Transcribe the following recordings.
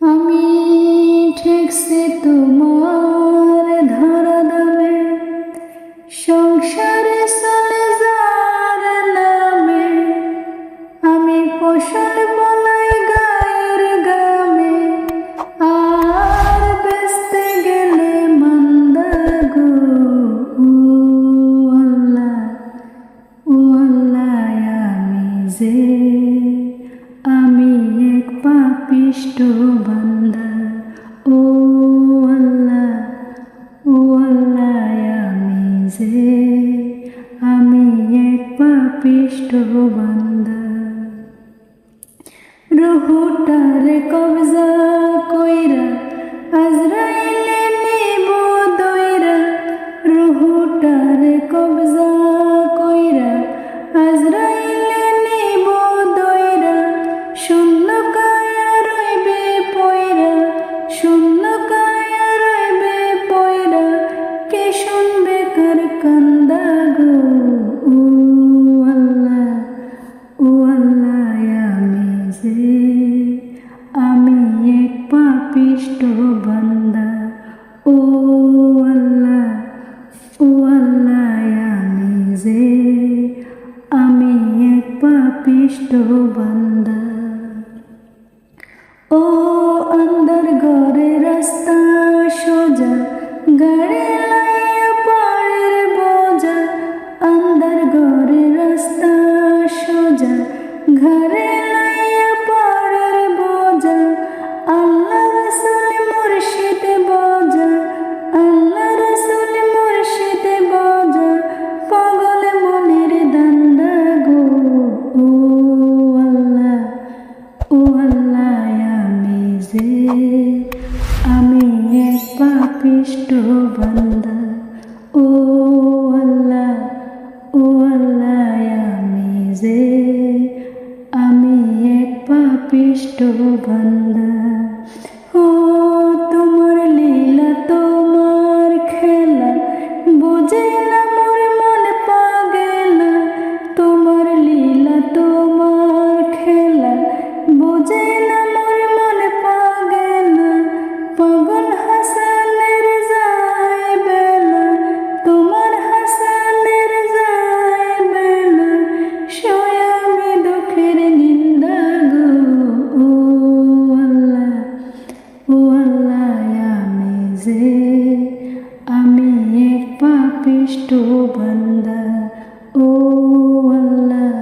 আমি ঠেকছে তোমার বান্দা ও আমি যে আমি এক পাপিষ্ট বান্দা রুহুটারে কবজা পাপিষ্ট বান্দা ও আল্লাহ ও আল্লাহ আমি যে আমি এক পাপিষ্ট বান্দা ও আমি এক পাপিষ্ট বান্দা। ও আল্লাহ ও আল্লাহ আমি যে। আমি এক পাপিষ্ট বান্দা। যে আমি এক পাপিষ্ট বান্দা। ও আল্লাহ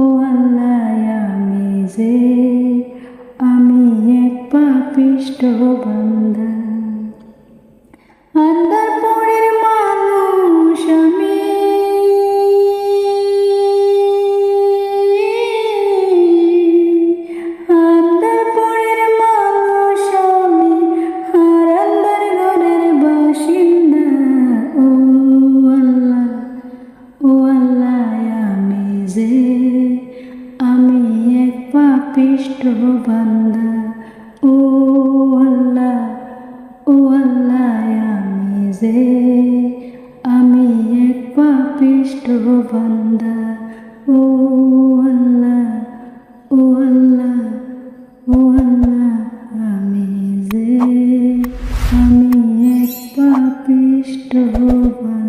ও আল্লাহ, আমি যে আমি এক পাপিষ্ট বান্দা। আন্দার পরের মানুষ পাপিষ্ট বান্দা ও আল্লাহ ও আল্লাহ, আমি যে, আমি এক পাপিষ্ট বান্দা ও আল্লাহ ও আল্লাহ ও আল্লাহ, আমি যে, আমি এক পাপিষ্ট বান্দা